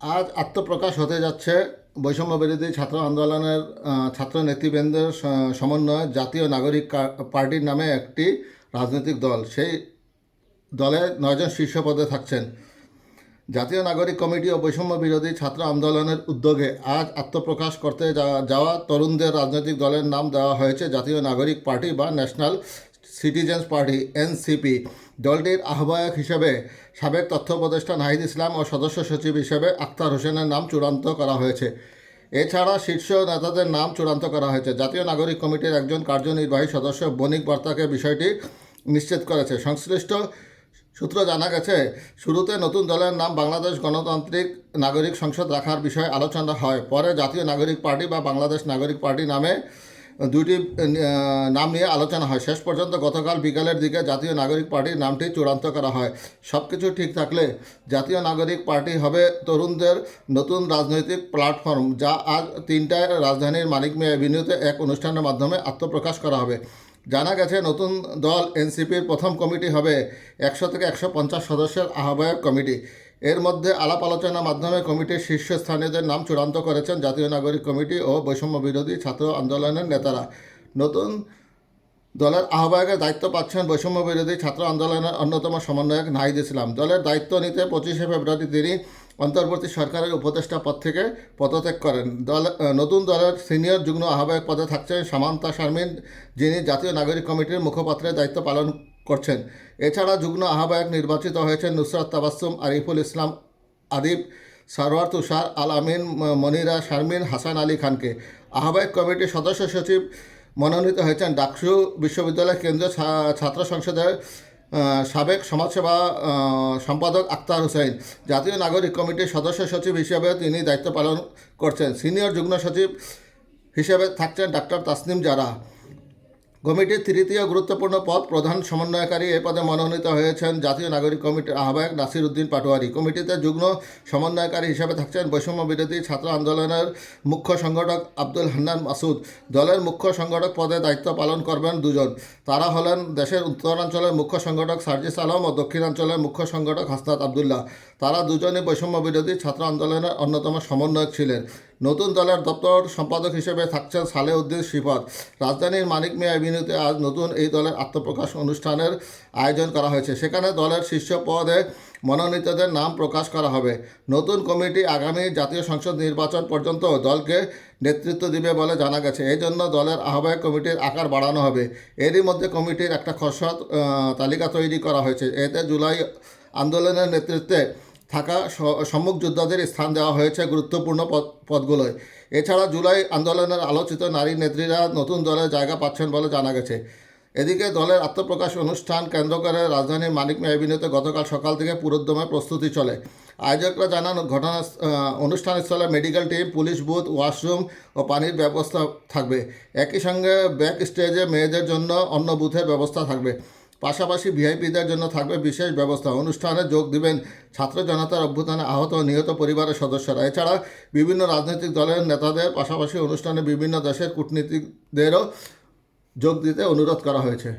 আজ আত্মপ্রকাশ হতে যাচ্ছে বৈষম্য বিরোধী ছাত্র আন্দোলনের ছাত্র নেতৃবৃন্দের সমন্বয়ে জাতীয় নাগরিক পার্টির নামে একটি রাজনৈতিক দল। সেই দলে নয়জন শীর্ষ পদে থাকছেন। জাতীয় নাগরিক কমিটি ও বৈষম্য বিরোধী ছাত্র আন্দোলনের উদ্যোগে আজ আত্মপ্রকাশ করতে যাওয়া তরুণদের রাজনৈতিক দলের নাম দেওয়া হয়েছে জাতীয় নাগরিক পার্টি বা ন্যাশনাল সিটিজেন্স পার্টি, এনসিপি দলটির আহ্বায়ক হিসেবে সাবেক তথ্য উপদেষ্টা নাহিদ ইসলাম ও সদস্য সচিব হিসেবে আক্তার হোসেনের নাম চূড়ান্ত করা হয়েছে। এছাড়া শীর্ষ নেতাদের নাম চূড়ান্ত করা হয়েছে। জাতীয় নাগরিক কমিটির একজন কার্যনির্বাহী সদস্য বণিক বার্তাকে বিষয়টি নিশ্চিত করেছে। সংশ্লিষ্ট সূত্র জানা গেছে, শুরুতে নতুন দলের নাম বাংলাদেশ গণতান্ত্রিক নাগরিক সংসদ রাখার বিষয়ে আলোচনা হয়। পরে জাতীয় নাগরিক পার্টি বা বাংলাদেশ নাগরিক পার্টি নামে দুইটি নাম নিয়ে আলোচনা হয়। শেষ পর্যন্ত গতকাল বিকালের দিকে জাতীয় নাগরিক পার্টির নামটি চূড়ান্ত করা হয়। সব কিছু ঠিক থাকলে জাতীয় নাগরিক পার্টি হবে তরুণদের নতুন রাজনৈতিক প্ল্যাটফর্ম, যা আজ তিনটায় রাজধানীর মানিক মিয়া অ্যাভিনিউতে এক অনুষ্ঠানের মাধ্যমে আত্মপ্রকাশ করা হবে। জানা গেছে, নতুন দল এনসিপির প্রথম কমিটি হবে একশো থেকে একশো পঞ্চাশ সদস্যের আহ্বায়ক কমিটি। এর মধ্যে আলাপ আলোচনার মাধ্যমে কমিটির শীর্ষস্থানীয়দের নাম চূড়ান্ত করেছেন জাতীয় নাগরিক কমিটি ও বৈষম্য বিরোধী ছাত্র আন্দোলনের নেতারা। নতুন দলের আহ্বায়কের দায়িত্ব পাচ্ছেন বৈষম্য বিরোধী ছাত্র আন্দোলনের অন্যতম সমন্বয়ক নাহিদ ইসলাম। দলের দায়িত্ব নিতে পঁচিশে ফেব্রুয়ারি তিনি অন্তর্বর্তী সরকারের উপদেষ্টা পদ থেকে পদত্যাগ করেন। দল নতুন দলের সিনিয়র যুগ্ম আহ্বায়ক পদে থাকছেন সামান্তা শারমিন, যিনি জাতীয় নাগরিক কমিটির মুখপাত্রের দায়িত্ব পালন করছেন। এছাড়া যুগ্ম আহ্বায়ক নির্বাচিত হয়েছেন নুসরাত তাবাসুম আরিফুল ইসলাম, আদিব, সারোয়ার তুষার, আল আমিন মনিরা, শারমিন, হাসান আলী খানকে। আহ্বায়ক কমিটির সদস্য সচিব মনোনীত হয়েছেন ডাকসু বিশ্ববিদ্যালয় কেন্দ্রীয় ছাত্র সংসদের সাবেক সমাজসেবা সম্পাদক আক্তার হোসেন জাতীয় নাগরিক কমিটির সদস্য সচিব হিসেবে তিনি দায়িত্ব পালন করছেন। সিনিয়র যুগ্ম সচিব হিসেবে থাকছেন ডাক্তার তাসনিম জারা। কমিটির তৃতীয় গুরুত্বপূর্ণ পদ প্রধান সমন্বয়কারী এ পদে মনোনীত হয়েছেন জাতীয় নাগরিক কমিটির আহ্বায়ক নাসির উদ্দিন পাটোয়ারি। কমিটিতে যুগ্ম সমন্বয়কারী হিসেবে থাকছেন বৈষম্য বিরোধী ছাত্র আন্দোলনের মুখ্য সংগঠক আব্দুল হান্নান মাসুদ। দলের মুখ্য সংগঠক পদে দায়িত্ব পালন করবেন দুজন। তারা হলেন দেশের উত্তরাঞ্চলের মুখ্য সংগঠক সার্জিস আলম ও দক্ষিণাঞ্চলের মুখ্য সংগঠক হাসনাত আবদুল্লাহ। তারা দুজনে বৈষম্য বিরোধী ছাত্র আন্দোলনের অন্যতম সমন্বয়ক ছিলেন। নতুন দলের দপ্তর সম্পাদক হিসেবে থাকছেন সালেউদ্দিন শিফাত। রাজধানীর মানিক মিয়া অ্যাভিনিউতে আজ নতুন এই দলের আত্মপ্রকাশ অনুষ্ঠানের আয়োজন করা হয়েছে। সেখানে দলের শীর্ষ পদে মনোনীতদের নাম প্রকাশ করা হবে। নতুন কমিটি আগামী জাতীয় সংসদ নির্বাচন পর্যন্ত দলকে নেতৃত্ব দিবে বলে জানা গেছে। এই জন্য দলের আহ্বায়ক কমিটির আকার বাড়ানো হবে। এরই মধ্যে কমিটির একটা খসড়া তালিকা তৈরি করা হয়েছে। এতে জুলাই আন্দোলনের নেতৃত্বে থাকা সম্মুখ যোদ্ধাদের স্থান দেওয়া হয়েছে গুরুত্বপূর্ণ পদ, পদগুলোয়। এছাড়া জুলাই আন্দোলনের আলোচিত নারী নেত্রীরা নতুন দলে জায়গা পাচ্ছেন বলে জানা গেছে। এদিকে দলের আত্মপ্রকাশ অনুষ্ঠান কেন্দ্র করে রাজধানীর মানিক মেয়ে অ্যাভিনিউতে গতকাল সকাল থেকে পুরোদ্দমে প্রস্তুতি চলে। আয়োজকরা জানান ঘটনা অনুষ্ঠানস্থলে medical team, police booth, washroom ও পানির ব্যবস্থা থাকবে। একই সঙ্গে ব্যাক স্টেজে মেয়েদের জন্য অন্য বুথের ব্যবস্থা থাকবে। পাশাপাশি ভিআইপিদের জন্য থাকবে বিশেষ ব্যবস্থা। অনুষ্ঠানে যোগ দিবেন ছাত্র জনতার অভ্যুত্থানে আহত নিহত পরিবারের সদস্যরা। এছাড়া বিভিন্ন রাজনৈতিক দলের নেতাদের পাশাপাশি অনুষ্ঠানে বিভিন্ন দেশের কূটনীতিকদেরও যোগ দিতে অনুরোধ করা হয়েছে।